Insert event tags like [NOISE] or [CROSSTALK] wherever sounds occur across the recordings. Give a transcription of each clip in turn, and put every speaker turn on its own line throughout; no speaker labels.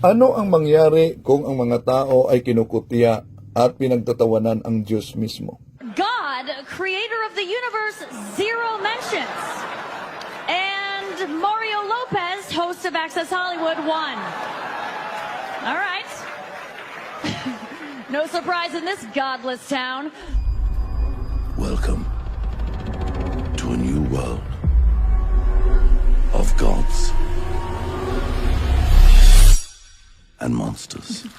Ano ang mangyari kung ang mga tao ay kinukutya at pinagtatawanan ang Diyos mismo?
God, creator of the universe, zero mentions. And Mario Lopez, host of Access Hollywood, one. All right. [LAUGHS] no surprise in this godless town.
Welcome and monsters. [LAUGHS]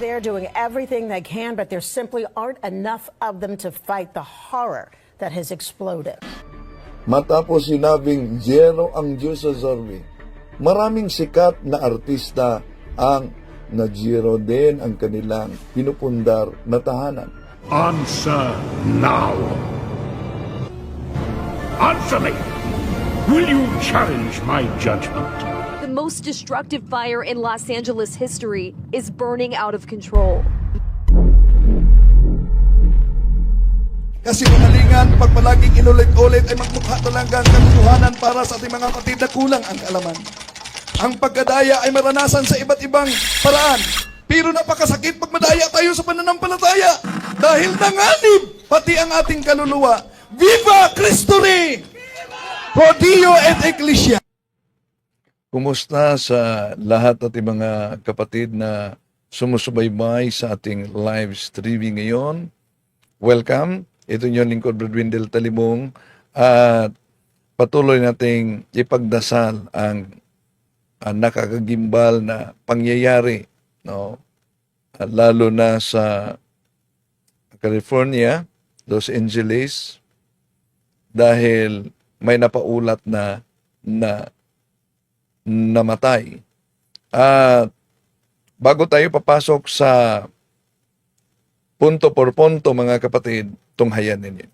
They're doing everything they can, but there simply aren't enough of them to fight the horror that has exploded.
Matapos sinabing zero ang Diyos sa Zorbi, maraming sikat na artista ang na-zero din ang kanilang pinupundar na tahanan.
Answer now. Answer me. Will you challenge my judgment?
Most destructive fire in Los Angeles history is burning out of control.
Kasi kamalingan, pag palaging inulit-ulit ay magmukha talagang katotohanan para sa ating mga kapatid na kulang ang kaalaman. Ang pagkadaya ay maranasan sa iba't ibang paraan. Pero napakasakit pag madaya tayo sa pananampalataya. Dahil nanganib pati ang ating kaluluwa. Viva Cristo Rey! Pro Dio et Ecclesia! Kumusta sa lahat ating mga kapatid na sumusubaybay sa ating live streaming ngayon? Welcome. Ito yung lingkod Brad Windel Talibong at patuloy nating ipagdasal ang, ang nakakagimbal na pangyayari no At lalo na sa California, Los Angeles dahil may napaulat na na namatay. At bago tayo papasok sa punto por punto mga kapatid, tunghayan ninyo.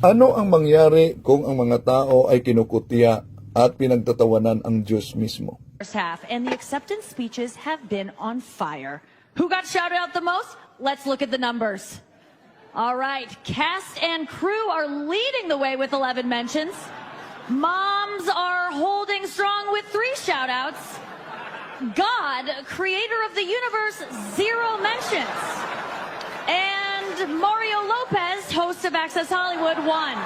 Ano ang mangyari kung ang mga tao ay kinukutya at pinagtatawanan ang Diyos mismo?
Half, and the acceptance speeches have been on fire. Who got shouted out the most? Let's look at the numbers. All right, cast and crew are leading the way with 11 mentions. Moms are holding strong with three shout outs. God, creator of the universe, zero mentions. And Mario Lopez, host of Access Hollywood, one.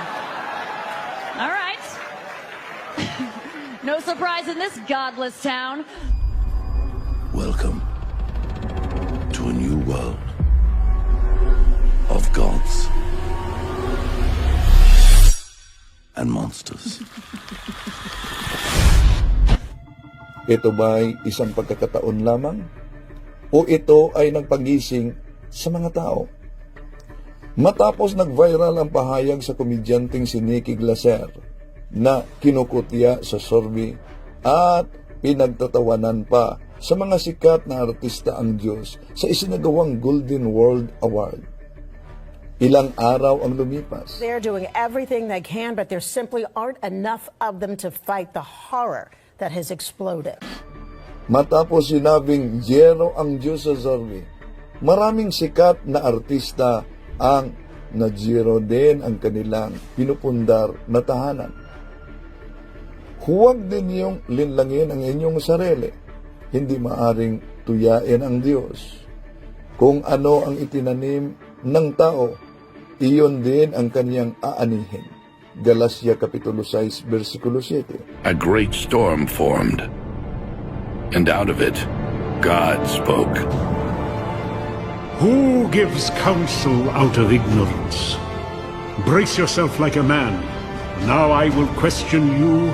All right. [LAUGHS] no surprise in this godless town.
Welcome and monsters. [LAUGHS]
Ito ba'y isang pagkakataon lamang? O ito ay nagpagising sa mga tao? Matapos nag-viral ang pahayag sa komedyanteng si Nicky Glaser na kinukutya sa Sorbi at pinagtatawanan pa sa mga sikat na artista ang Diyos sa isinagawang Golden World Award. Ilang araw ang lumipas.
They're doing everything they can, but there simply aren't enough of them to fight the horror that has exploded.
Matapos sinabing zero ang Diyos sa Zorbi, maraming sikat na artista ang na-zero din ang kanilang pinupundar na tahanan. Huwag din niyong linlangin ang inyong sarili. Hindi maaring tuyain ang Diyos. Kung ano ang itinanim ng tao, iyon din ang kaniyang aanihin. Galacia Kapitulo 6, versikulo 7.
A great storm formed, and out of it, God spoke.
Who gives counsel out of ignorance? Brace yourself like a man. Now I will question you,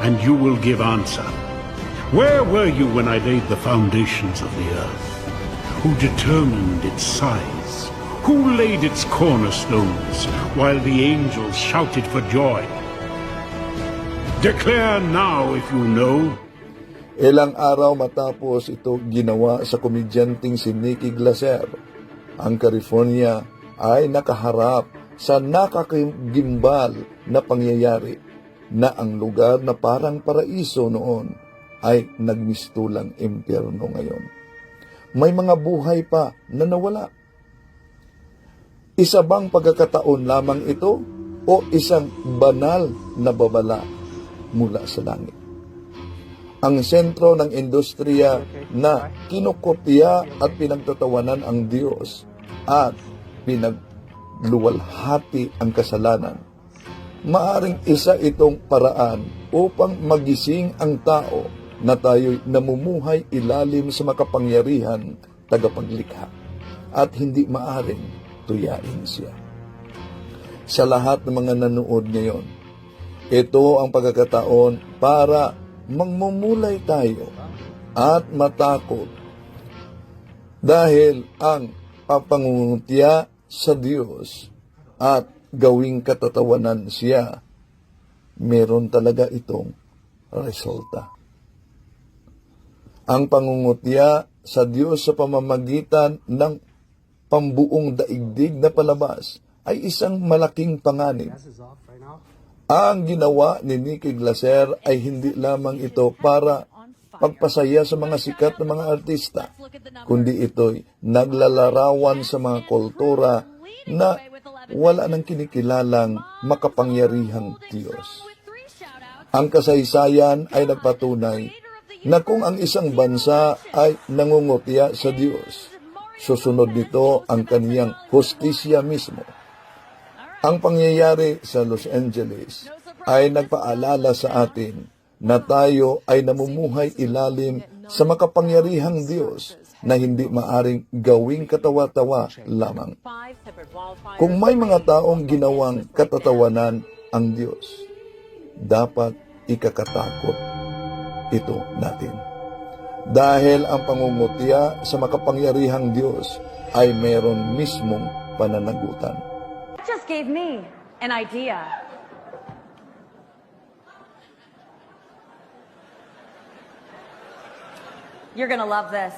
and you will give answer. Where were you when I laid the foundations of the earth? Who determined its size? Who laid its cornerstones while the angels shouted for joy? Declare now if you know.
Ilang araw matapos ito ginawa sa komedyanteng si Nicky Glaser, ang California ay nakaharap sa nakakigimbal na pangyayari na ang lugar na parang paraiso noon ay nagmistulang impyerno ngayon. May mga buhay pa na nawala. Isa bang pagkakataon lamang ito o isang banal na babala mula sa langit? ang sentro ng industriya na kinukopya at pinagtatawanan ang Diyos at pinagluwalhati ang kasalanan. Maaring isa itong paraan upang magising ang tao na tayo'y namumuhay ilalim sa makapangyarihan tagapaglikha at hindi maaring tuyain siya. Sa lahat ng mga nanood ngayon, ito ang pagkakataon para magmumulay tayo at matakot dahil ang papangungutya sa Diyos at gawing katatawanan siya, meron talaga itong resulta. Ang pangungutya sa Diyos sa pamamagitan ng pambuong daigdig na palabas ay isang malaking panganib. Ang ginawa ni Nicky Glaser ay hindi lamang ito para pagpasaya sa mga sikat na mga artista, kundi ito'y naglalarawan sa mga kultura na wala nang kinikilalang makapangyarihang Diyos. Ang kasaysayan ay nagpatunay na kung ang isang bansa ay nangungutya sa Diyos, susunod nito ang kaniyang hustisya mismo. Ang pangyayari sa Los Angeles ay nagpaalala sa atin na tayo ay namumuhay ilalim sa makapangyarihang Diyos na hindi maaring gawing katawa-tawa lamang. Kung may mga taong ginawang katatawanan ang Diyos, dapat ikakatakot ito natin. Dahil ang pangungutya sa makapangyarihang Diyos ay meron mismong pananagutan.
That just gave me an idea. You're gonna love this.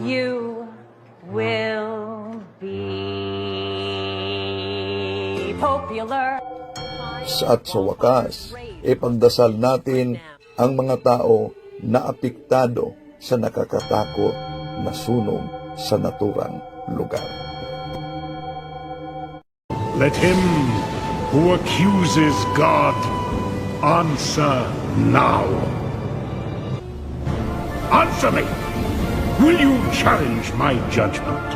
You will be popular.
Sa at sa wakas, ipagdasal natin ang mga tao na apektado sa nakakatakot na sunog sa naturang lugar.
Let him who accuses God answer now. Answer me! Will you challenge my judgment?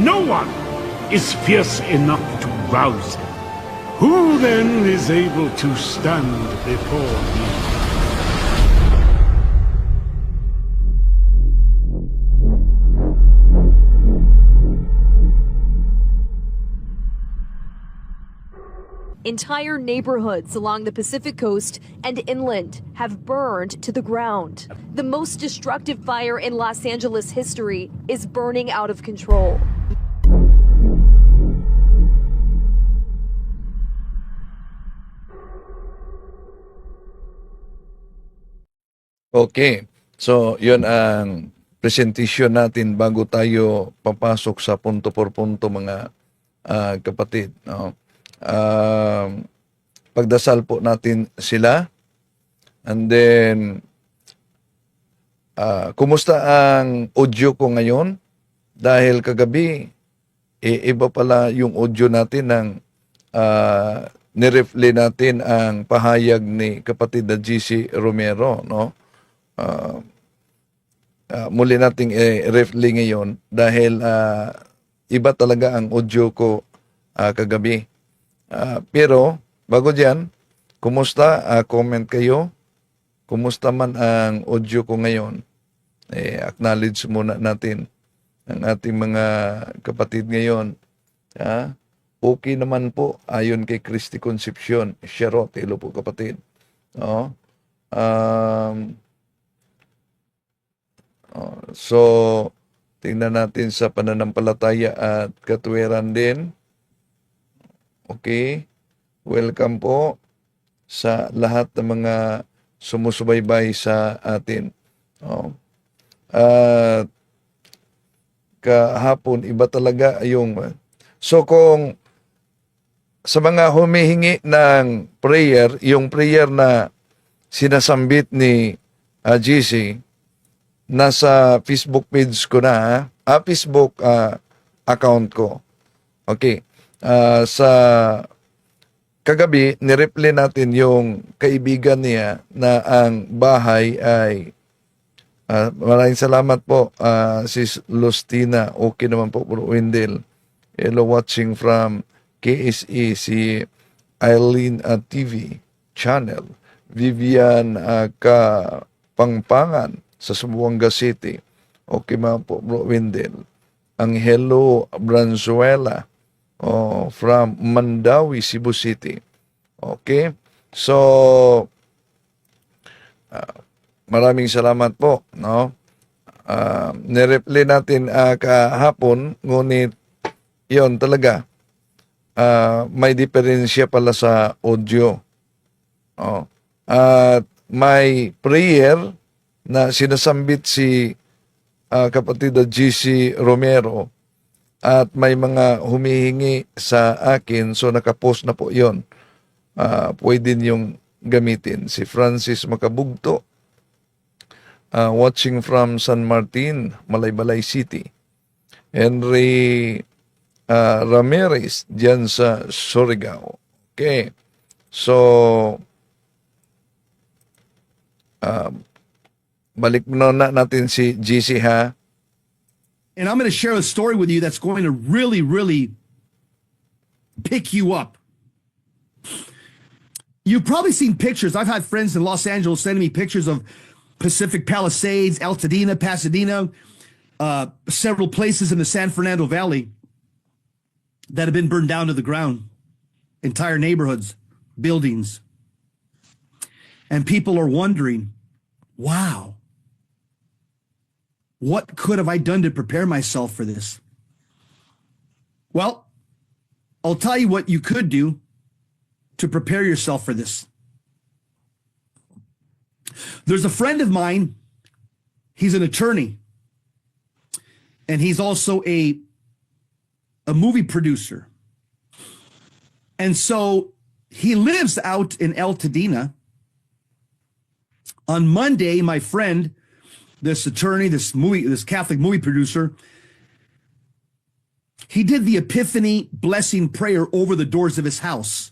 No one is fierce enough to rouse him. Who then is able to stand before me?
Entire neighborhoods along the Pacific coast and inland have burned to the ground. The most destructive fire in Los Angeles history is burning out of control.
Okay. So, yun ang presentation natin bago tayo papasok sa punto por punto mga ah, kapatid. No? Um, pagdasal po natin sila. And then, ah, kumusta ang audio ko ngayon? Dahil kagabi, eh, iba pala yung audio natin ng uh, nirefle natin ang pahayag ni kapatid na GC Romero, no? Ah, ah, muli nating i-refle ngayon dahil ah, iba talaga ang audio ko ah, kagabi. Ah, pero, bago dyan, kumusta? Ah, comment kayo. Kumusta man ang audio ko ngayon? Eh, acknowledge muna natin ang ating mga kapatid ngayon. Ha? Okay naman po ayon kay Christy Concepcion. Charot, hello po kapatid. No? Um, oh, so, tingnan natin sa pananampalataya at katwiran din. Okay. Welcome po sa lahat ng mga sumusubaybay sa atin. Oh. At kahapon iba talaga yung so kung sa mga humihingi ng prayer, yung prayer na sinasambit ni ah, GC, nasa Facebook page ko na, ha? ah, Facebook ah, account ko. Okay. Ah, sa kagabi, nireply natin yung kaibigan niya na ang bahay ay ah, maraming salamat po, ah, Sis Lustina. Okay naman po, Bro Wendell. Hello, watching from KSE, si Eileen ah, TV channel. Vivian ah, Kapangpangan sa Sumuanga City. Okay mga po, Bro Wendell. Angelo Branzuela oh, from Mandawi, Cebu City. Okay? So, ah, maraming salamat po. No? Uh, nireplay natin ah, kahapon, ngunit yon talaga, ah, may diferensya pala sa audio. Oh. At may prayer na sinasambit si ah, kapatid GC Romero at may mga humihingi sa akin so nakapost na po yon Ah, pwede niyong gamitin. Si Francis Makabugto ah, watching from San Martin Malaybalay City. Henry ah, Ramirez diyan sa Surigao. Okay. So ah, balik na natin si GC ha
And I'm going to share a story with you that's going to really, really pick you up. You've probably seen pictures. I've had friends in Los Angeles sending me pictures of Pacific Palisades, Altadena, Pasadena, uh, several places in the San Fernando Valley that have been burned down to the ground, entire neighborhoods, buildings. And people are wondering, wow, what could have I done to prepare myself for this? Well, I'll tell you what you could do to prepare yourself for this. There's a friend of mine, he's an attorney, and he's also a a movie producer. And so he lives out in El Tadena. On Monday, my friend this attorney, this movie, this Catholic movie producer, he did the Epiphany blessing prayer over the doors of his house.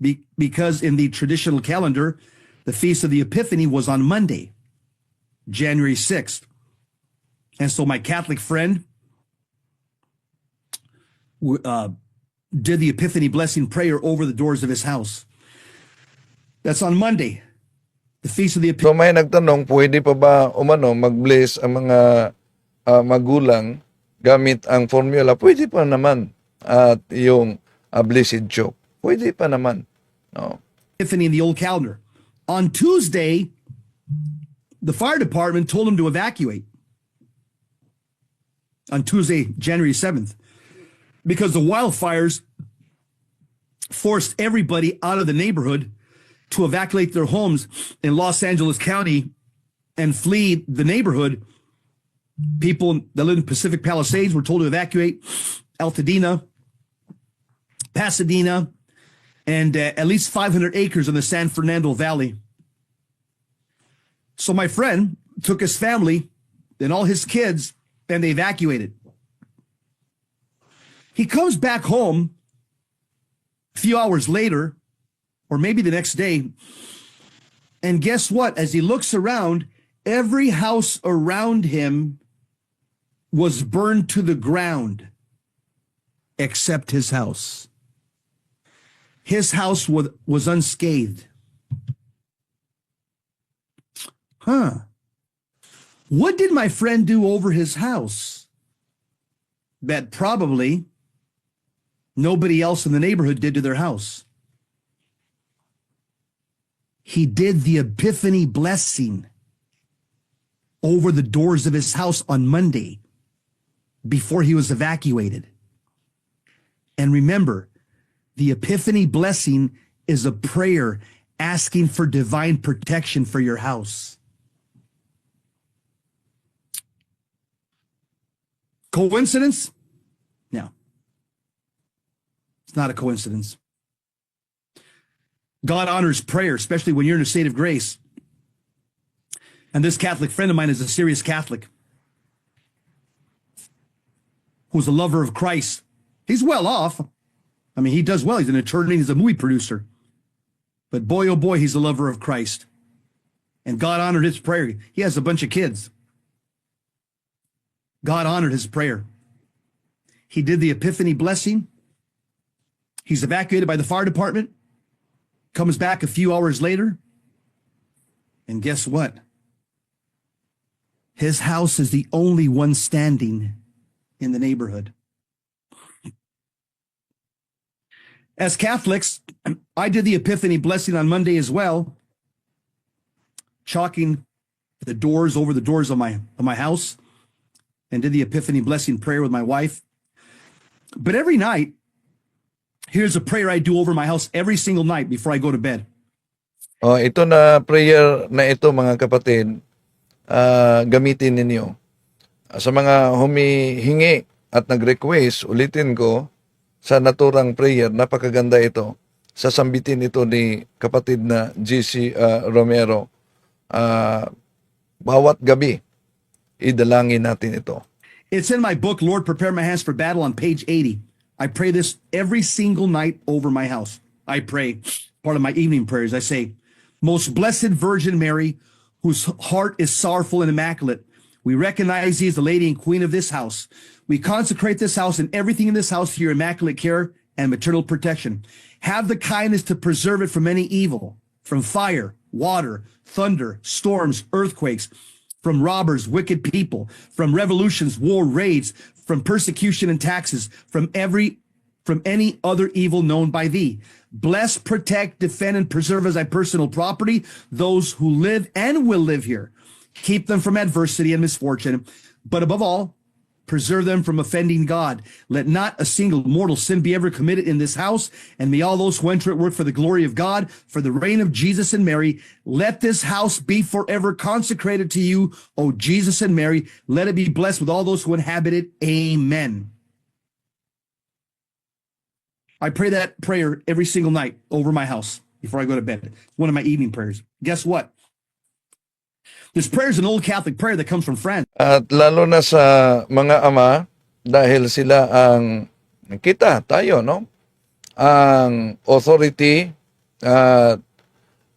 Be- because in the traditional calendar, the Feast of the Epiphany was on Monday, January 6th. And so my Catholic friend uh, did the Epiphany blessing prayer over the doors of his house. That's on Monday, the Feast of the.
So may nagtanong, pwede pa ba umano mag-bless ang mga ah, magulang gamit ang formula? Pwede pa naman. At yung ah, blessed joke. Pwede pa naman. No.
Epiphany in the old calendar. On Tuesday, the fire department told him to evacuate. On Tuesday, January 7th, because the wildfires forced everybody out of the neighborhood to evacuate their homes in Los Angeles County and flee the neighborhood. People that live in Pacific Palisades were told to evacuate Altadena, Pasadena, and uh, at least 500 acres in the San Fernando Valley. So my friend took his family and all his kids and they evacuated. He comes back home a few hours later, or maybe the next day, and guess what? As he looks around, every house around him was burned to the ground except his house his house was, was unscathed. Huh. What did my friend do over his house? That probably nobody else in the neighborhood did to their house. He did the Epiphany blessing over the doors of his house on Monday before he was evacuated. And remember, the Epiphany blessing is a prayer asking for divine protection for your house. Coincidence? No. It's not a coincidence. God honors prayer, especially when you're in a state of grace. And this Catholic friend of mine is a serious Catholic who's a lover of Christ. He's well off. I mean, he does well. He's an attorney, he's a movie producer. But boy, oh boy, he's a lover of Christ. And God honored his prayer. He has a bunch of kids. God honored his prayer. He did the Epiphany blessing. He's evacuated by the fire department, comes back a few hours later. And guess what? His house is the only one standing in the neighborhood. As Catholics, I did the Epiphany blessing on Monday as well, chalking the doors over the doors of my of my house, and did the Epiphany blessing prayer with my wife. But every night, here's a prayer I do over my house every single night before I go to bed.
Oh, ito na prayer na ito mga kapatid, ah, gamitin ninyo. Sa mga humihingi at nag-request, ulitin ko, sa naturang prayer, napakaganda ito. Sasambitin ito ni kapatid na GC ah, Romero. Ah, bawat gabi, idalangin natin ito.
It's in my book, Lord, Prepare My Hands for Battle, on page 80. I pray this every single night over my house. I pray part of my evening prayers. I say, Most Blessed Virgin Mary, whose heart is sorrowful and immaculate, we recognize thee as the lady and queen of this house. We consecrate this house and everything in this house to your immaculate care and maternal protection. Have the kindness to preserve it from any evil, from fire, water, thunder, storms, earthquakes, from robbers, wicked people, from revolutions, war, raids, from persecution and taxes, from every from any other evil known by thee. Bless, protect, defend, and preserve as thy personal property those who live and will live here. Keep them from adversity and misfortune, but above all, preserve them from offending God. Let not a single mortal sin be ever committed in this house, and may all those who enter it work for the glory of God, for the reign of Jesus and Mary. Let this house be forever consecrated to you, O Jesus and Mary. Let it be blessed with all those who inhabit it. Amen. I pray that prayer every single night over my house before I go to bed. It's one of my evening prayers. Guess what? This prayer is an old Catholic prayer that comes from France.
At lalo na sa mga ama, dahil sila ang kita, tayo, no? Ang authority at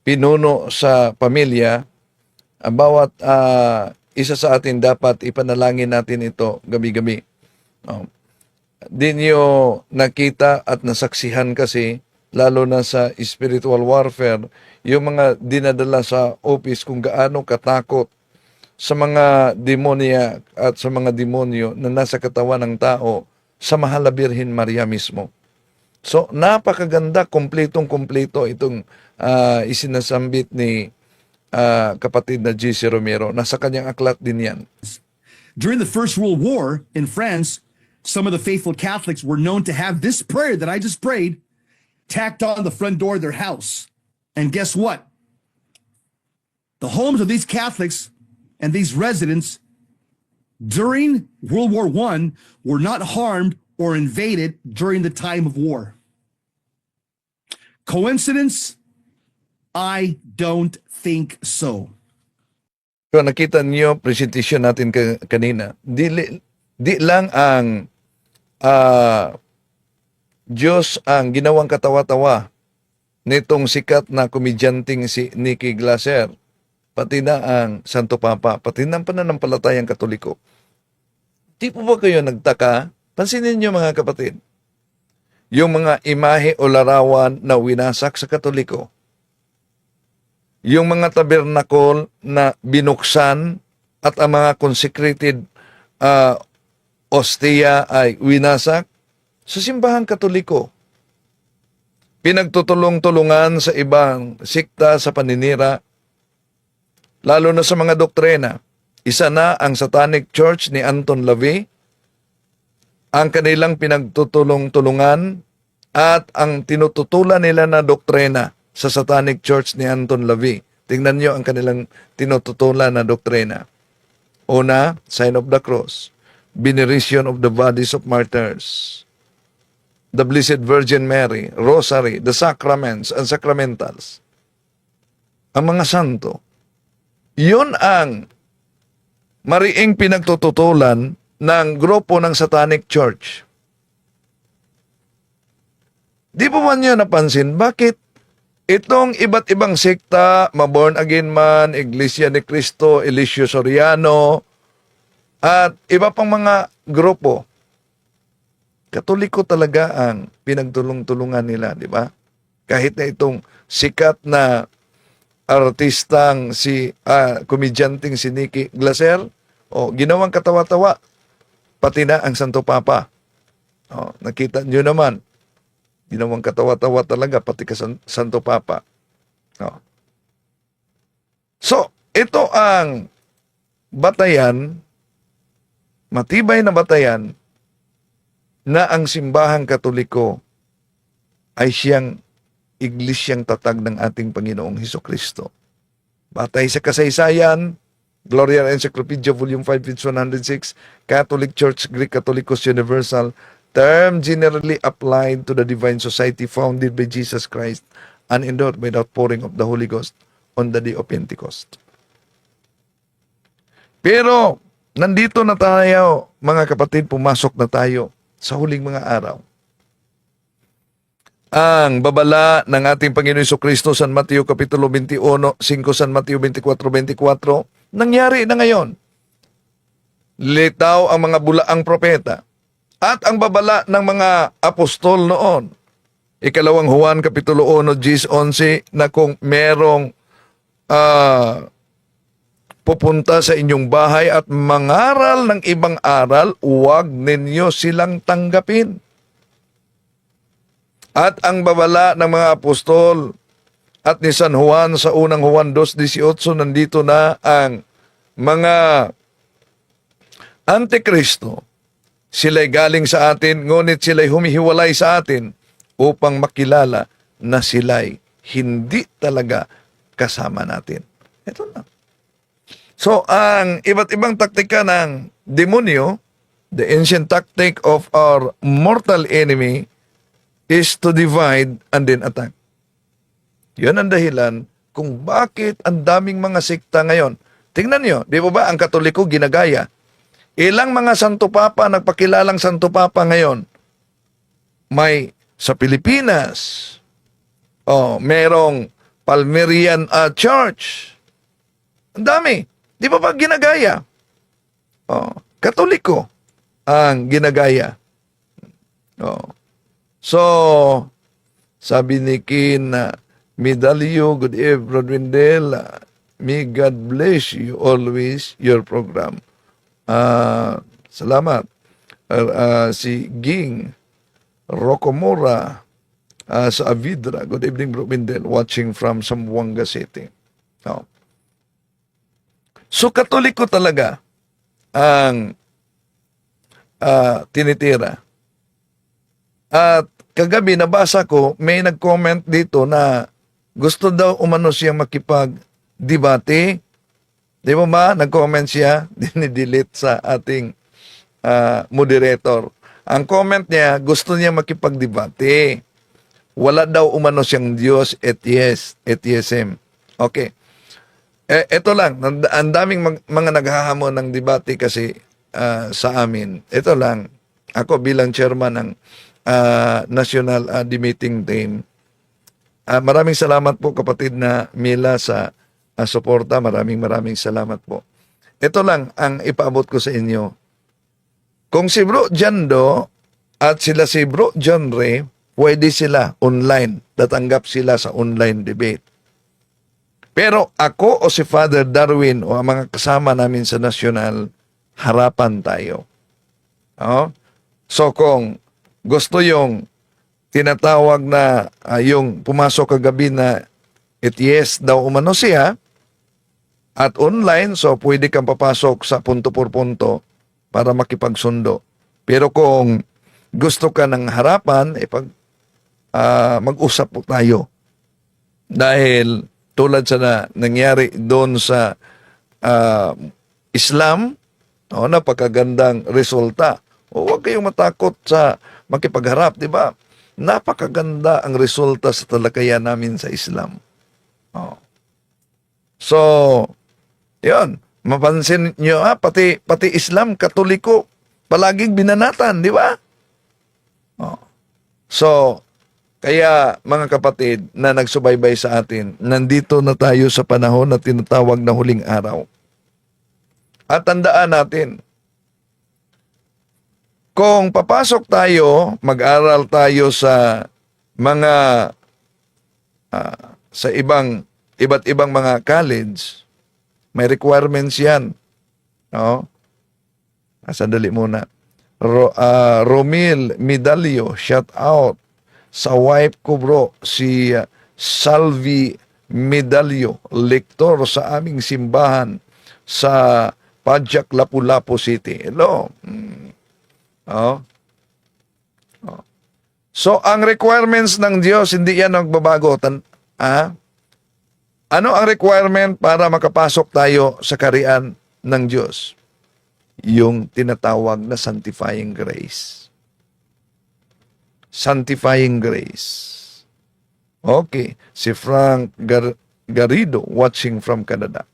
pinuno sa pamilya, ang bawat ah, isa sa atin dapat ipanalangin natin ito gabi-gabi. No? Di nyo nakita at nasaksihan kasi, lalo na sa spiritual warfare, yung mga dinadala sa office kung gaano katakot sa mga demonia at sa mga demonyo na nasa katawan ng tao sa mahal Birhen Maria mismo. So, napakaganda, kompletong kompleto itong ah, isinasambit ni ah, kapatid na G.C. Romero. Nasa kanyang aklat din yan.
During the First World War in France, some of the faithful Catholics were known to have this prayer that I just prayed tacked on the front door of their house. And guess what? The homes of these Catholics and these residents during World War I were not harmed or invaded during the time of war. Coincidence? I don't think so.
So, nakita niyo presentation natin ka- kanina. Di, di lang ang ah, Diyos ang ginawang katawa-tawa nitong sikat na komedyanteng si Nicky Glaser, pati na ang Santo Papa, pati na ang pananampalatayang katoliko. Di po ba kayo nagtaka? Pansinin niyo mga kapatid, yung mga imahe o larawan na winasak sa katoliko, yung mga tabernakol na binuksan at ang mga consecrated uh, ostia ay winasak sa simbahang katoliko. Pinagtutulong-tulungan sa ibang sikta sa paninira, lalo na sa mga doktrina. Isa na ang Satanic Church ni Anton LaVey, ang kanilang pinagtutulong-tulungan at ang tinututulan nila na doktrina sa Satanic Church ni Anton LaVey. Tingnan nyo ang kanilang tinututulan na doktrina. Una, sign of the cross. Veneration of the bodies of martyrs. The Blessed Virgin Mary, Rosary, the sacraments and sacramentals. Ang mga santo. Yun ang mariing pinagtututulan ng grupo ng Satanic Church. Di po man nyo napansin, bakit itong iba't ibang sekta, maborn again man, Iglesia ni Cristo, Elisio Soriano, at iba pang mga grupo, katoliko talaga ang pinagtulong-tulungan nila, di ba? Kahit na itong sikat na artistang si, ah, komedyanteng si Nikki Glaser, o ginawang katawa-tawa, pati na ang Santo Papa. O, nakita nyo naman, ginawang katawa-tawa talaga, pati ka San- Santo Papa. O. So, ito ang batayan, matibay na batayan, na ang simbahang katoliko ay siyang iglesyang tatag ng ating Panginoong Heso Kristo. Batay sa kasaysayan, Gloria Encyclopedia Volume 5, page 106, Catholic Church, Greek Catholicos Universal, term generally applied to the divine society founded by Jesus Christ and endured by the outpouring of the Holy Ghost on the day of Pentecost. Pero, nandito na tayo, mga kapatid, pumasok na tayo sa huling mga araw. Ang babala ng ating Panginoon Hesus Kristo San Mateo Kapitulo 21, 5 San Mateo 24, 24, nangyari na ngayon. Litaw ang mga bulaang propeta at ang babala ng mga apostol noon. Ikalawang Juan Kapitulo 1, 10, 11 na kung merong ah, pupunta sa inyong bahay at mangaral ng ibang aral, huwag ninyo silang tanggapin. At ang babala ng mga apostol at ni San Juan sa unang Juan 2.18, nandito na ang mga antikristo. Sila'y galing sa atin, ngunit sila'y humihiwalay sa atin upang makilala na sila'y hindi talaga kasama natin. Ito na. So, ang iba't ibang taktika ng demonyo, the ancient tactic of our mortal enemy is to divide and then attack. Yun ang dahilan kung bakit ang daming mga sekta ngayon. Tingnan nyo, di ba ba ang katoliko ginagaya? Ilang mga Santo Papa, nagpakilalang Santo Papa ngayon, may sa Pilipinas, oh, merong Palmerian ah, Church. Ang dami. Di ba ba ginagaya? Oh, katoliko ang ginagaya. Oh. So, sabi ni Kin na, Medalyo, good evening, Brother Wendell. Ah, May God bless you always, your program. Ah, salamat. Ah, ah, si Ging Rocomora ah, sa Avidra. Good evening, Bro Wendell, watching from Zamboanga City. Oh. So, katoliko talaga ang ah, tinitira. At kagabi nabasa ko, may nag-comment dito na gusto daw umano siya makipag-debate. Di ba ba? Nag-comment siya, [LAUGHS] dinidelete sa ating ah, moderator. Ang comment niya, gusto niya makipag-debate. Wala daw umano siyang Diyos, ETS, ETSM. Okay. Eh, ito lang, ang daming mag- mga naghahamon ng debate kasi ah, sa amin. Ito lang, ako bilang chairman ng ah, National ah, Debating Team, ah, maraming salamat po kapatid na Mila sa ah, suporta. Maraming maraming salamat po. Ito lang ang ipaabot ko sa inyo. Kung si Bro Jando at sila si Bro John Ray, pwede sila online. Tatanggap sila sa online debate. Pero ako o si Father Darwin o ang mga kasama namin sa national, harapan tayo. Oh? So kung gusto yung tinatawag na ah, yung pumasok kagabi na yes daw umano siya at online so pwede kang papasok sa punto por punto para makipagsundo. Pero kung gusto ka ng harapan, eh pag ah, mag-usap po tayo. Dahil tulad sa na nangyari doon sa ah, Islam, oh, napakagandang resulta. O huwag kayong matakot sa makipagharap, di ba? Napakaganda ang resulta sa talakayan namin sa Islam. Oh. So, yun. Mapansin nyo, ha? Pati, pati Islam, Katoliko, palaging binanatan, di ba? Oh. So, Kaya mga kapatid na nagsubaybay sa atin, nandito na tayo sa panahon na tinatawag na huling araw. At tandaan natin, kung papasok tayo, mag-aral tayo sa mga ah, sa ibang iba't ibang mga college, may requirements 'yan. No? Ah, sandali muna. Ro, ah, Romil Medalio, shout out sa wife ko bro, si ah, Salvi Medalio, lektor sa aming simbahan sa Padjak Lapu-Lapu City. Hello. Mm. Oh. Oh. So, ang requirements ng Diyos, hindi yan nagbabago. Tan ah? Ano ang requirement para makapasok tayo sa karian ng Diyos? Yung tinatawag na sanctifying grace. Sanctifying grace. Okay. Si Frank Gar- Garrido watching from Canada.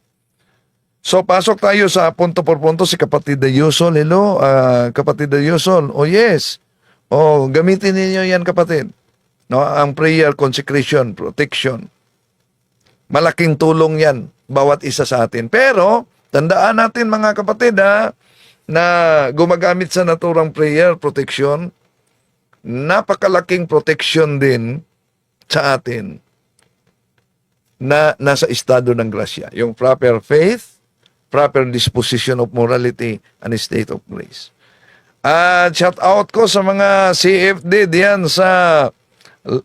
So, pasok tayo sa punto por punto si kapatid na Yusol. Hello, ah, kapatid na Yusol. Oh, yes. Oh, gamitin ninyo yan, kapatid. No, ang prayer, consecration, protection. Malaking tulong yan, bawat isa sa atin. Pero, tandaan natin mga kapatid ha, na gumagamit sa naturang prayer, protection, napakalaking protection din sa atin na nasa estado ng grasya. Yung proper faith, proper disposition of morality, and state of grace. At shout out ko sa mga CFD diyan sa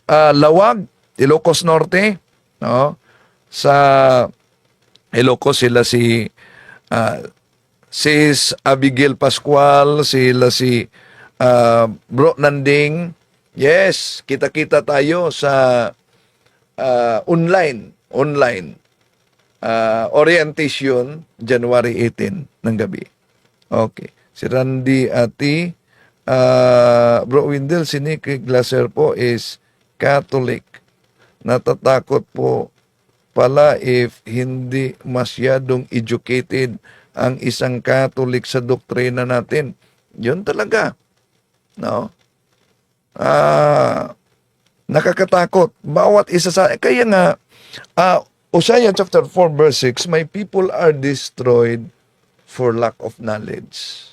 ah, Lawag, Ilocos Norte, no? Sa Ilocos sila si ah, Sis Abigail Pascual, sila si ah, Bro Nanding. Yes, kita-kita tayo sa ah, online, online ah, orientation January 18 ng gabi. Okay. Si Randy Ati, ah, Bro Windel, si Nicky Glaser po is Catholic. Natatakot po pala if hindi masyadong educated ang isang Catholic sa doktrina natin. Yun talaga. No? Ah, nakakatakot. Bawat isa sa... Kaya nga, ah, Hosea chapter 4 verse 6, My people are destroyed for lack of knowledge.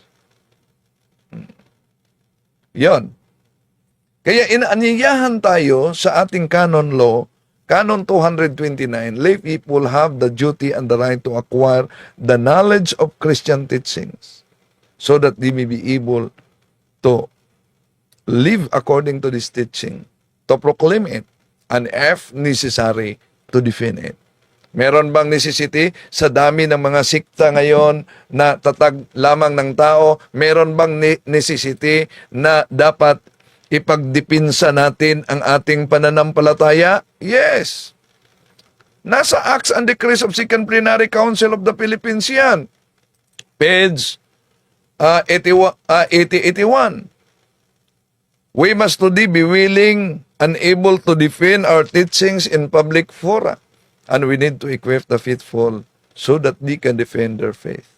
Hmm. Yon. Kaya inaanyayahan tayo sa ating canon law, Canon 229, lay people have the duty and the right to acquire the knowledge of Christian teachings so that they may be able to live according to this teaching, to proclaim it, and if necessary, to defend it. Meron bang necessity sa dami ng mga sikta ngayon na tatag lamang ng tao? Meron bang ne- necessity na dapat ipagdipinsa natin ang ating pananampalataya? Yes. Nasa Acts and Decrees of Second Plenary Council of the Philippines yan. Page uh, 81, uh, 8081. We must today be willing and able to defend our teachings in public fora. And we need to equip the faithful so that they can defend their faith.